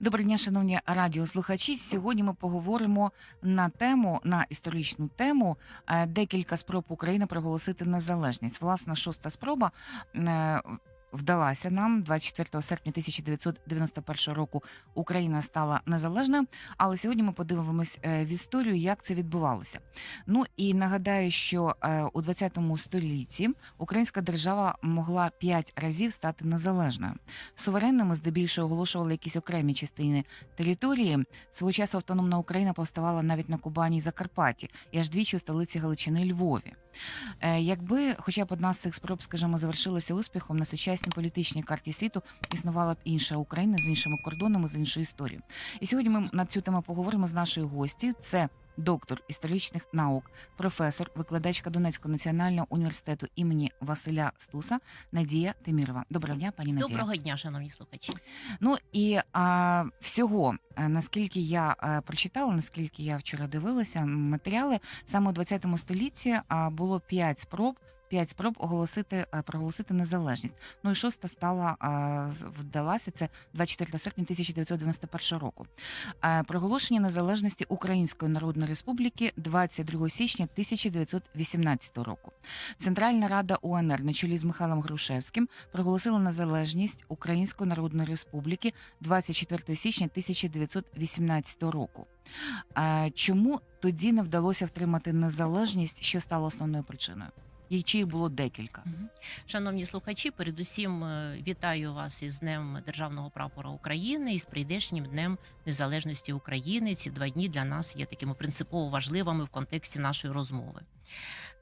Доброго дня, шановні радіослухачі. Сьогодні ми поговоримо на тему на історичну тему е, декілька спроб України проголосити незалежність. Власна шоста спроба е, вдалася нам 24 серпня 1991 року. Україна стала незалежною. Але сьогодні ми подивимось е, в історію, як це відбувалося. Ну і нагадаю, що е, у 20 столітті українська держава могла п'ять разів стати незалежною. Суверенними здебільшого оголошували якісь окремі частини території. Свого часу автономна Україна повставала навіть на Кубані і Закарпатті, і аж двічі у столиці Галичини Львові. Е, Якби хоча б одна з цих спроб, скажімо, завершилася успіхом на сучасній політичній карті світу, існувала б інша Україна з іншими кордонами, з іншою історією. І сьогодні ми на цю тему поговоримо з нашою гості. Це доктор історичних наук, професор, викладачка Донецького національного університету імені Василя Стуса Надія Тимірова. Доброго дня, пані Надія. Доброго дня, шановні слухачі. Ну і а, всього, е, наскільки я е, прочитала, наскільки я вчора дивилася матеріали, саме у 20 столітті було п'ять спроб. П'ять спроб оголосити е, проголосити незалежність. Ну і шоста стала вдалася. Це 24 серпня 1991 року. Е, Проголошення незалежності Української Народної Республіки 22 січня 1918 року. Центральна Рада УНР на чолі з Михайлом Грушевським проголосила незалежність Української Народної Республіки 24 січня 1918 року. Е, Чому тоді не вдалося втримати незалежність, що стало основною причиною? І чи їх було декілька? Шановні слухачі, передусім е, вітаю вас із Днем Державного прапора України і з прийдешнім Днем Незалежності України. Ці два дні для нас є такими принципово важливими в контексті нашої розмови.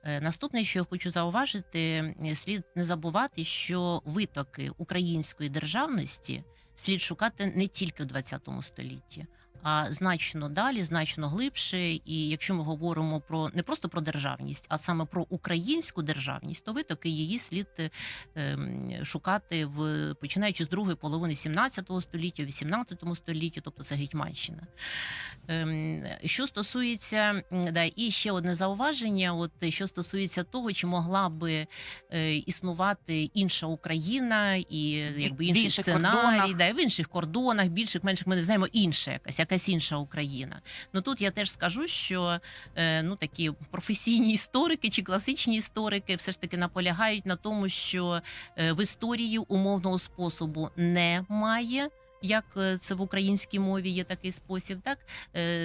Е, Наступне, що я хочу зауважити, е, слід не забувати, що витоки української державності слід шукати не тільки в 20 столітті. А значно далі, значно глибше. І якщо ми говоримо про не просто про державність, а саме про українську державність, то витоки її слід е, ем, шукати в починаючи з другої половини 17 століття, 18 столітті, тобто це Гетьманщина. Ем, Що стосується да, і ще одне зауваження, от що стосується того, чи могла би е, існувати інша Україна і якби інший інших сценарій, кордонах. да, в інших кордонах, більших, менших, ми не знаємо інша якась, якась інша Україна. Ну тут я теж скажу, що е, ну такі професійні історики чи класичні історики все ж таки наполягають на тому, що е, в історії умовного способу немає. Як е, це в українській мові є такий спосіб, так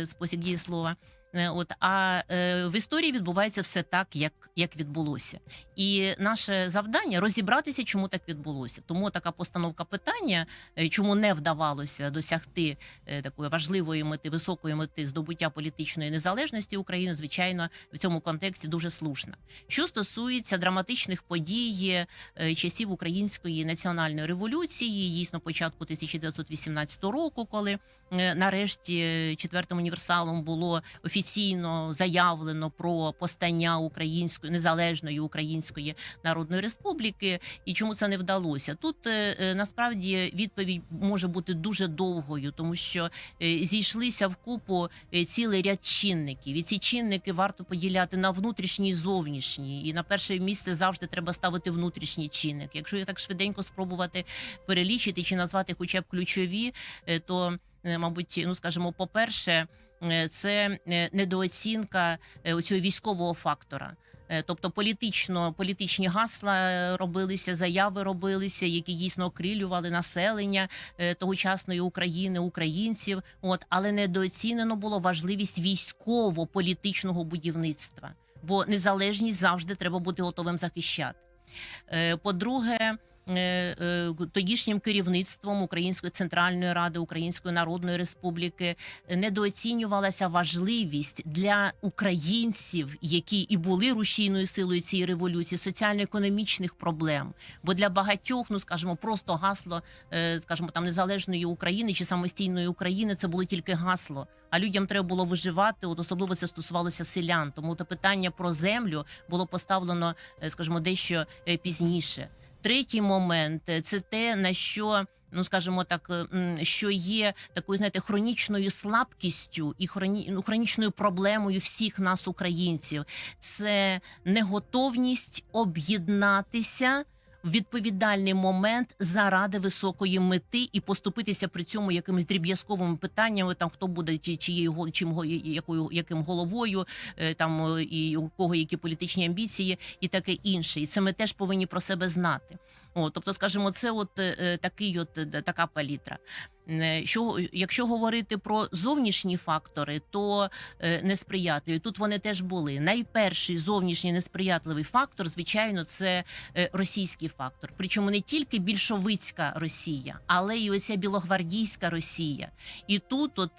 спосіб дієслова. Е, От а е, в історії відбувається все так, як, як відбулося, і наше завдання розібратися, чому так відбулося. Тому така постановка питання, е, чому не вдавалося досягти е, такої важливої мети, високої мети здобуття політичної незалежності України, звичайно, в цьому контексті дуже слушна. Що стосується драматичних подій е, часів української національної революції, дійсно початку 1918 року, коли е, нарешті е, четвертим універсалом було офіційно заявлено про постання української незалежної української народної республіки, і чому це не вдалося? Тут е, е, насправді відповідь може бути дуже довгою, тому що е, зійшлися в купу е, цілий ряд чинників, і ці чинники варто поділяти на внутрішні і зовнішні. І на перше місце завжди треба ставити внутрішній чинник. Якщо я так швиденько спробувати перелічити чи назвати хоча б ключові, е, то е, мабуть, ну скажімо, по-перше, е, це е, недооцінка е, цього військового фактора. Е, Тобто політично політичні гасла е, робилися, заяви робилися, які дійсно окрилювали населення е, тогочасної України, українців. От але недооцінено було важливість військово-політичного будівництва, бо незалежність завжди треба бути готовим захищати. Е, По-друге, е, е, тодішнім керівництвом Української центральної ради Української Народної Республіки недооцінювалася важливість для українців, які і були рушійною силою цієї революції, соціально-економічних проблем. Бо для багатьох, ну скажімо, просто гасло, е, скажімо, там незалежної України чи самостійної України це було тільки гасло. А людям треба було виживати. От особливо це стосувалося селян. Тому то питання про землю було поставлено, е, скажімо, дещо е, пізніше. Третій момент це те, на що. Ну, скажімо так, е, що є такою, знаєте, хронічною слабкістю і хроні, ну, хронічною проблемою всіх нас, українців, це неготовність об'єднатися відповідальний момент заради високої мети і поступитися при цьому якимись дріб'язковими питаннями, там хто буде чи чиєю чим якою яким головою, е, там е, і у кого які політичні амбіції, і таке інше. І це ми теж повинні про себе знати. О, тобто, скажімо, це от е, такий, от така палітра. Е, Що якщо говорити про зовнішні фактори, то е, несприятливі тут вони теж були. Найперший зовнішній несприятливий фактор, звичайно, це е, російський фактор. Причому не тільки більшовицька Росія, але й оця білогвардійська Росія. І тут, от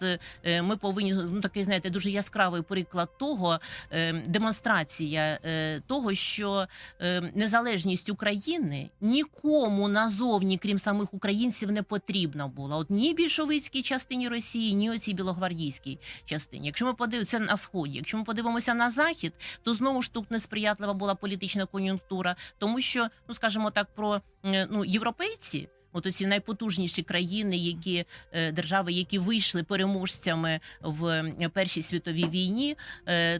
ми повинні ну такий, знаєте, дуже яскравий приклад того, демонстрація того, що незалежність України нікому назовні, крім самих українців, не потрібна була. От ні більшовицькій частині Росії, ні оцій білогвардійській частині. Якщо ми подивимося на сході, якщо ми подивимося на захід, то знову ж тут несприятлива була політична кон'юнктура, тому що, ну скажімо так, про е, ну європейці. От оці найпотужніші країни, які е, держави, які вийшли переможцями в е, Першій світовій війні,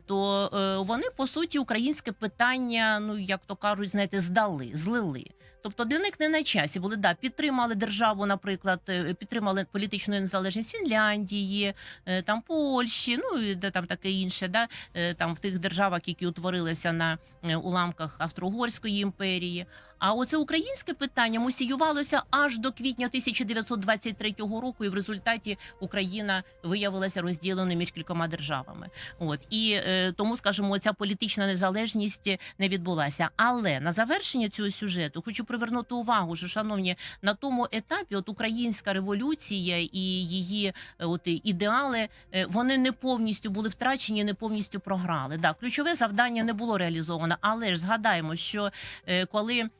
то вони по суті українське питання, ну як то кажуть, знаєте, здали, злили. Тобто для них не на часі були да підтримали державу, наприклад, е, підтримали політичну незалежність Фінляндії, е, там Польщі, ну і де там таке інше, да е, там в тих державах, які утворилися на уламках Австро-Угорської імперії. А оце українське питання мусіювалося аж до квітня 1923 року, і в результаті Україна виявилася розділеною між кількома державами. От і е, тому, скажімо, ця політична незалежність не відбулася. Але на завершення цього сюжету хочу привернути увагу, що шановні на тому етапі, от українська революція і її е, от ідеали, е, вони не повністю були втрачені, не повністю програли. Да, ключове завдання не було реалізовано, але ж згадаємо, що е, коли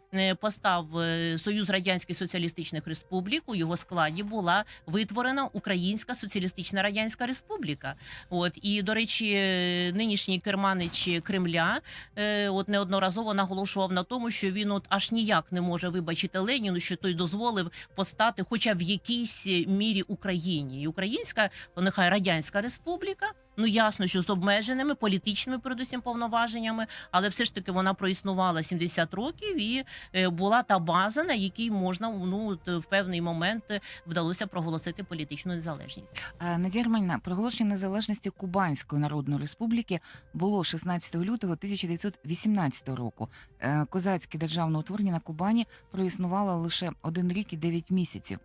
постав е, Союз Радянських Соціалістичних Республік, у його складі була витворена Українська Соціалістична Радянська Республіка. От і до речі, е, нинішній керманич Кремля е, от неодноразово наголошував на тому, що він от аж ніяк не може вибачити Леніну, що той дозволив постати, хоча в якійсь мірі Україні, і Українська, нехай Радянська Республіка. Ну ясно, що з обмеженими політичними, передусім повноваженнями, але все ж таки вона проіснувала 70 років і е, була та база, на якій можна ну в певний момент е, вдалося проголосити політичну незалежність. Е, Надія Романівна, проголошення незалежності Кубанської Народної Республіки було 16 лютого 1918 року. Козацьке державне утворення на Кубані проіснувало лише один рік і 9 місяців.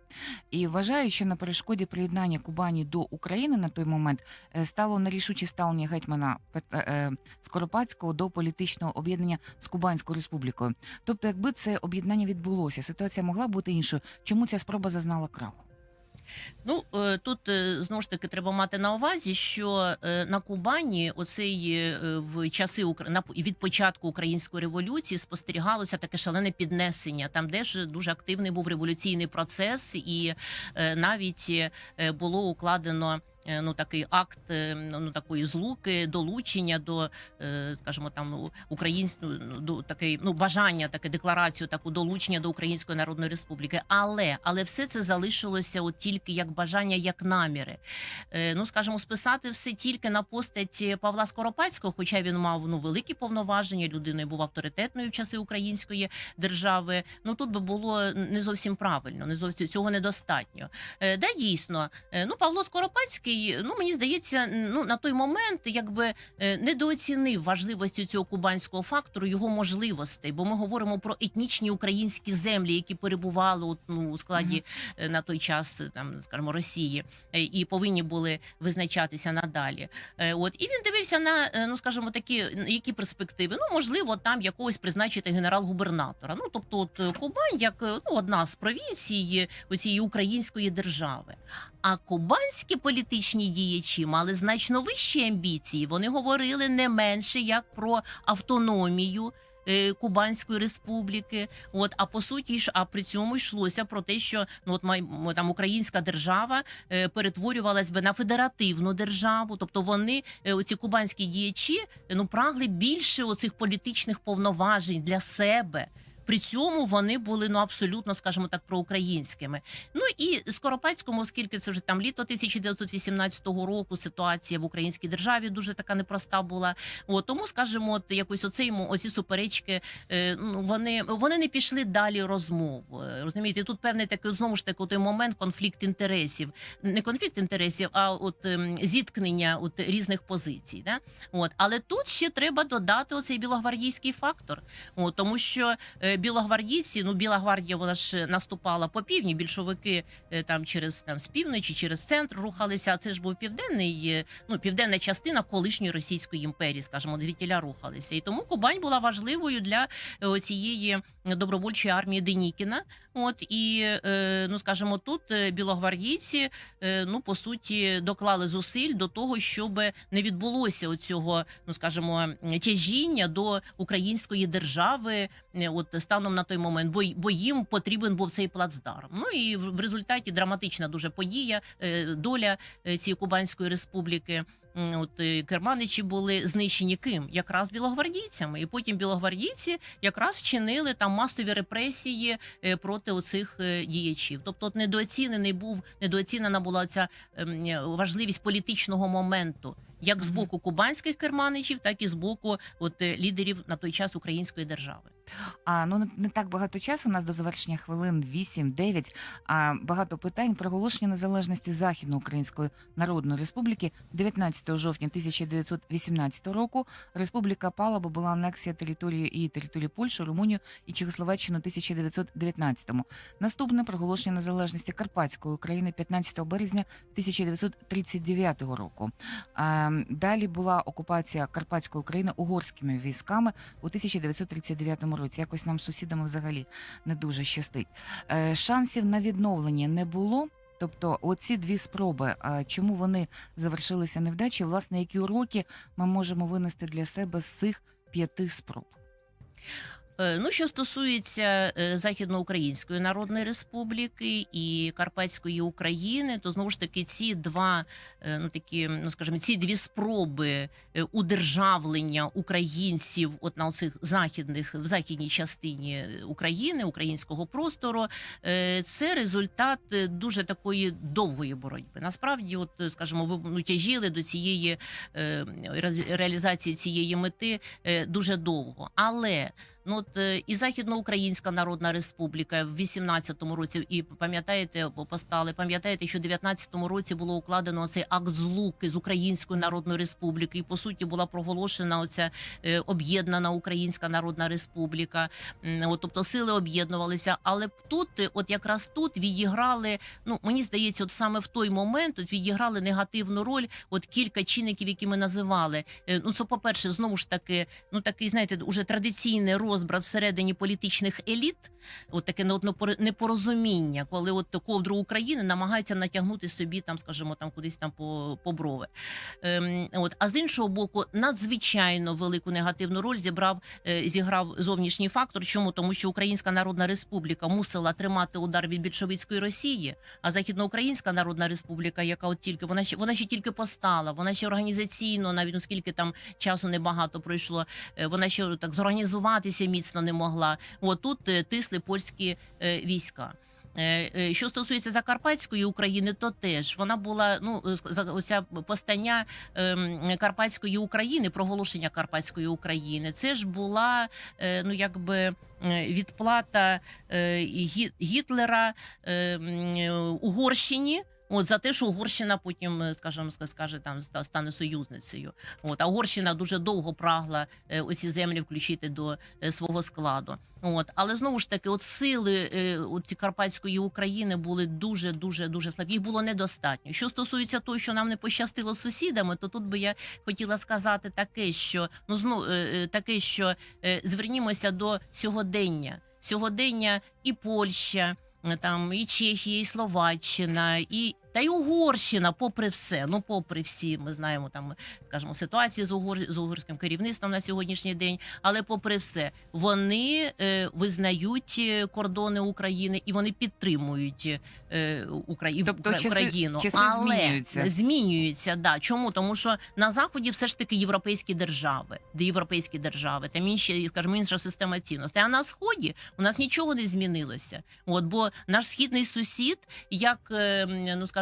І вважаю, що на перешкоді приєднання Кубані до України на той момент е, стало нерішуче ставлення гетьмана е, е, Скоропадського до політичного об'єднання з Кубанською республікою. Тобто, якби це об'єднання відбулося, ситуація могла бути іншою. Чому ця спроба зазнала краху? Ну е, тут знову ж таки треба мати на увазі, що на Кубані оцей в часи від початку української революції спостерігалося таке шалене піднесення. Там де ж дуже активний був революційний процес, і навіть було укладено. Е, Ну, такий акт е, ну такої злуки, долучення до, е, скажімо, там ну, українського ну, до такий, ну бажання, таке декларацію, таку долучення до Української Народної Республіки. Але але все це залишилося от тільки як бажання, як наміри. Ну скажімо, списати все тільки на постать Павла Скоропадського, хоча він мав ну великі повноваження, людиною був авторитетною в часи української держави. Ну тут би було не зовсім правильно, не зовсім цього недостатньо. Е, Да, дійсно, ну Павло Скоропадський, ну мені здається, ну на той момент якби е, недооцінив важливості цього кубанського фактору, його можливостей, бо ми говоримо про етнічні українські землі, які перебували от, ну, у складі е, на той час, е, там скажімо, Росії, і повинні були визначатися надалі. От і він дивився на ну, скажімо, такі які перспективи. Ну можливо, там якогось призначити генерал-губернатора. Ну тобто, от Кубань, як ну одна з провінцій у цієї української держави. А кубанські політичні діячі мали значно вищі амбіції. Вони говорили не менше як про автономію. е, Кубанської республіки, от а по суті ж, а при цьому йшлося про те, що ну от май там українська держава е, перетворювалась би на федеративну державу. Тобто вони е, оці кубанські діячі ну прагли більше оцих політичних повноважень для себе. При цьому вони були ну абсолютно, скажімо так, проукраїнськими. Ну і Скоропадському, оскільки це вже там літо 1918 року, ситуація в українській державі дуже така непроста була. От, тому, скажімо, от якось оцей оці суперечки, е, ну вони вони не пішли далі розмов. Е, Розумієте, тут певний такий знову ж таки той момент конфлікт інтересів, не конфлікт інтересів, а от ем, зіткнення от різних позицій. Да? От, але тут ще треба додати оцей білогвардійський фактор. От, тому що е, білогвардійці, ну Біла гвардія, вона ж наступала по півдні. Більшовики е, там через там з півночі, через центр рухалися. А це ж був південний, е, ну південна частина колишньої Російської імперії, скажімо, звідтіля рухалися. І тому Кубань була важливою для е, цієї добровольчої армії Денікіна. От і е, ну скажімо, тут е, білогвардійці е, ну по суті доклали зусиль до того, щоб не відбулося оцього, ну скажімо, тяжіння до української держави, е, от станом на той момент, бо, бо їм потрібен був цей плацдарм. Ну і в результаті драматична дуже подія, е, доля е, цієї Кубанської республіки. От е, керманичі були знищені ким? Якраз білогвардійцями, і потім білогвардійці якраз вчинили там масові репресії проти оцих діячів. Тобто, от недооцінений був недооцінена була ця ем, важливість політичного моменту, як з боку кубанських керманичів, так і з боку от лідерів на той час української держави. А ну не, так багато часу. У нас до завершення хвилин 8-9. А багато питань проголошення незалежності Західноукраїнської Народної Республіки 19 жовтня 1918 року. Республіка пала, бо була анексія території і території Польщі, Румунію і Чехословаччину 1919-му. Наступне проголошення незалежності Карпатської України 15 березня 1939 року. А, далі була окупація Карпатської України угорськими військами у 1939 році. Якось нам сусідами взагалі не дуже щастить. Е, шансів на відновлення не було. Тобто, оці дві спроби, чому вони завершилися невдачі? Власне, які уроки ми можемо винести для себе з цих п'яти спроб? Е, Ну, що стосується е, Західноукраїнської Народної Республіки і Карпатської України, то знову ж таки ці два е, ну такі, ну скажімо, ці дві спроби удержавлення українців, от на цих західних в західній частині України, українського простору, це результат дуже такої довгої боротьби. Насправді, от скажімо, ви ну, тяжіли до цієї ре- реалізації цієї мети дуже довго, але Ну от е, і Західноукраїнська Народна Республіка в 18-му році, і пам'ятаєте, постали, пам'ятаєте, що в 19-му році було укладено цей акт злуки з Української Народної Республіки, і по суті була проголошена оця е, об'єднана Українська Народна Республіка. От, тобто сили об'єднувалися, але тут, е, от якраз тут відіграли. Ну мені здається, от саме в той момент от відіграли негативну роль. От кілька чинників, які ми називали. Ну це, по перше, знову ж таки, ну такий, знаєте, уже традиційний розбрат всередині політичних еліт, от таке непорозуміння, коли от ковдру України намагаються натягнути собі там, скажімо, там кудись там по, по брови. Ем, от, а з іншого боку, надзвичайно велику негативну роль зібрав е, зіграв зовнішній фактор. Чому тому, що Українська Народна Республіка мусила тримати удар від більшовицької Росії, а Західноукраїнська Народна Республіка, яка от тільки вона ще вона ще тільки постала, вона ще організаційно, навіть оскільки там часу небагато пройшло, е, вона ще так зорганізуватися міцно не могла. От тут е, тисли польські е, війська. Е, Що стосується Закарпатської України, то теж вона була ну оця постання ем, Карпатської України, проголошення Карпатської України. Це ж була ну якби відплата Гітлера е, м, е, Угорщині. От за те, що Угорщина потім, е, скажімо, скаже там ста- стане союзницею. От а Угорщина дуже довго прагла е, оці землі включити до е, свого складу. От, але знову ж таки, от сили от Карпатської України були дуже дуже дуже слабі. Їх було недостатньо. Що стосується того, що нам не пощастило з сусідами, то тут би я хотіла сказати таке, що ну знову е, таке, що звернімося до сьогодення. Сьогодення і Польща, там і Чехія, і Словаччина, і Та й Угорщина, попри все, ну попри всі, ми знаємо там, скажімо, ситуацію з, угор... з угорським керівництвом на сьогоднішній день, але попри все, вони е, визнають е, кордони України і вони підтримують е, Украї... Тобто Укра- часи- Україну. часи але змінюються. змінюються. Да. Чому? Тому що на заході все ж таки європейські держави, де європейські держави, там інші, скажімо, інша система цінностей. А на сході у нас нічого не змінилося. От бо наш східний сусід, як е, ну скажімо,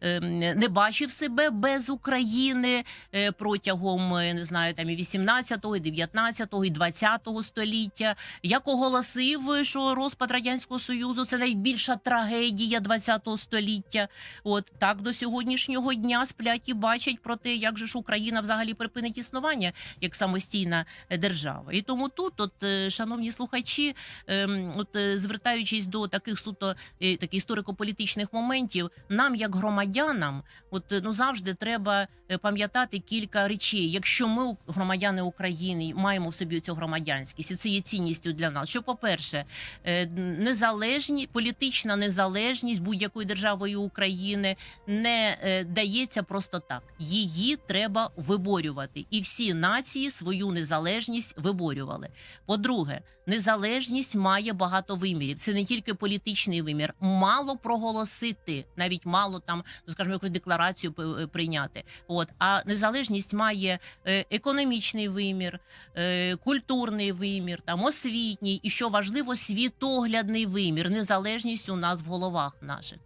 е, м, не бачив себе без України е, протягом е, не знаю, там і 18-го, і 19-го, і 20-го століття. Як оголосив, що розпад радянського союзу це найбільша трагедія 20-го століття. От так до сьогоднішнього дня сплять і бачать про те, як же ж Україна взагалі припинить існування як самостійна держава. І тому тут, от, е, шановні слухачі, ем, от звертаючись до таких суто таких історико-політичних моментів, нам, як громадянам, от е, ну завжди треба е, пам'ятати кілька речей. Якщо ми, громадяни України, маємо в собі цю громадянськість, і це є цінністю для нас. Що, по-перше, е, незалежні політична незалежність будь-якої держави України не дається просто так. Її треба виборювати, і всі нації свою незалежність виборювали. По-друге, незалежність має багато вимірів. Це не тільки політичний вимір. Мало проголосити, навіть мало там, ну скажімо, якусь декларацію п- прийняти. От а незалежність має е, економічний вимір, е, культурний вимір, там освітній, і що важливо, світоглядний вимір. Незалежність у нас в головах наших.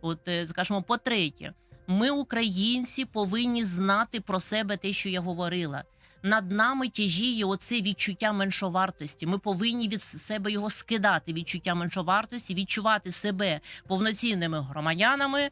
От е, скажімо, по-третє, ми, українці, повинні знати про себе те, що я говорила. Над нами тяжіє оце відчуття меншовартості. Ми повинні від себе його скидати. Відчуття меншовартості, відчувати себе повноцінними громадянами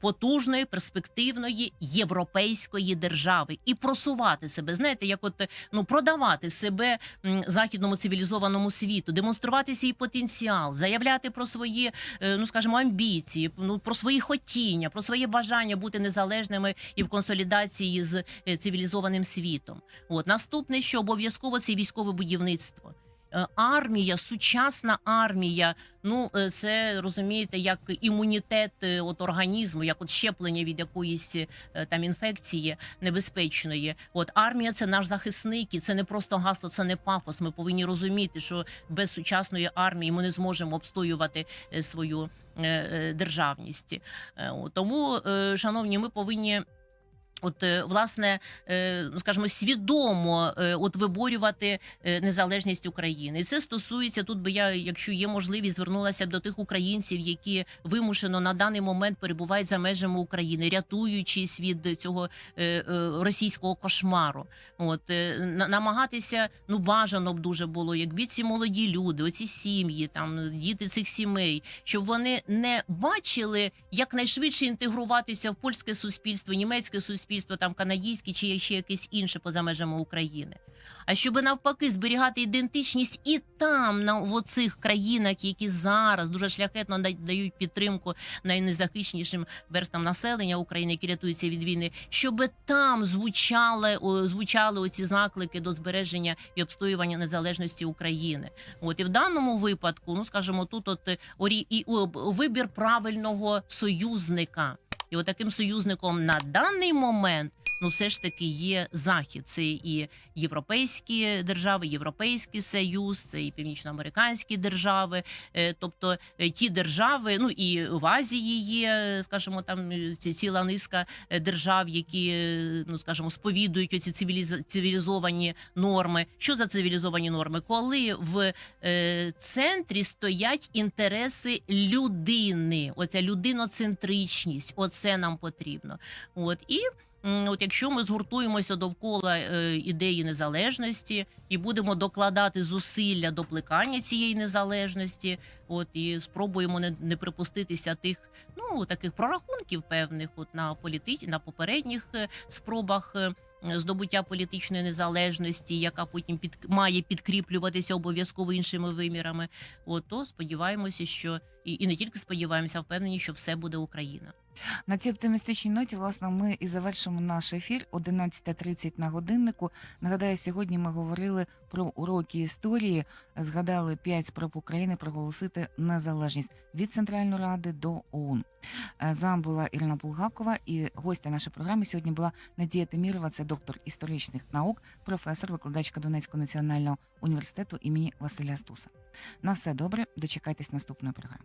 потужної, перспективної європейської держави і просувати себе. Знаєте, як от е, ну продавати себе західному цивілізованому світу, демонструвати свій потенціал, заявляти про свої, е, ну скажімо, амбіції, ну про свої хотіння, про своє бажання бути незалежними і в консолідації з е, цивілізованим світом. От наступне, що обов'язково це військове будівництво. Е, Армія, сучасна армія. Ну е, це розумієте, як імунітет е, от організму, як от щеплення від якоїсь там інфекції небезпечної. От армія це наш захисник, і це не просто гасло, це не пафос. Ми повинні розуміти, що без сучасної армії ми не зможемо обстоювати свою державність. Тому, шановні, ми повинні. От е, власне, е, ну, скажімо, свідомо е, от виборювати незалежність України. І це стосується тут. Би я, якщо є можливість, звернулася б до тих українців, які вимушено на даний момент перебувають за межами України, рятуючись від цього російського кошмару. От намагатися ну бажано б дуже було, якби ці молоді люди, оці сім'ї, там діти цих сімей, щоб вони не бачили якнайшвидше інтегруватися в польське суспільство, німецьке суспільство, там канадійське чи ще якесь інше поза межами України. А щоб навпаки зберігати ідентичність і там, на в оцих країнах, які зараз дуже шляхетно да- дають підтримку найнезахищенішим верстам населення України, які рятуються від війни, щоб там звучали, звучали оці заклики до збереження і обстоювання незалежності України. От і в даному випадку, ну скажімо, тут от орі і вибір правильного союзника. І отаким союзником на даний момент ну все ж таки є захід. Це і європейські держави, Європейський Союз, це і північноамериканські держави, Е, тобто е, ті держави, ну і в Азії є, скажімо, там е, ціла низка держав, які ну скажімо, сповідують оці цивіліз... цивілізовані норми. Що за цивілізовані норми? Коли в центрі стоять інтереси людини, оця людиноцентричність, оце нам потрібно. От і. От якщо ми згуртуємося довкола е, ідеї незалежності і будемо докладати зусилля до плекання цієї незалежності, от і спробуємо не, не припуститися тих ну таких прорахунків певних, от на політи... на попередніх е, спробах. е, Здобуття політичної незалежності, яка потім під має підкріплюватися обов'язково іншими вимірами. От то сподіваємося, що і, і не тільки сподіваємося, а впевнені, що все буде Україна. На цій оптимістичній ноті, власне, ми і завершимо наш ефір 11.30 на годиннику. Нагадаю, сьогодні ми говорили про уроки історії, згадали п'ять спроб України проголосити незалежність від Центральної Ради до ОУН. З вами була Ірина Булгакова і гостя нашої програми сьогодні була Надія Темірова, це доктор історичних наук, професор, викладачка Донецького національного університету імені Василя Стуса. На все добре, дочекайтесь наступної програми.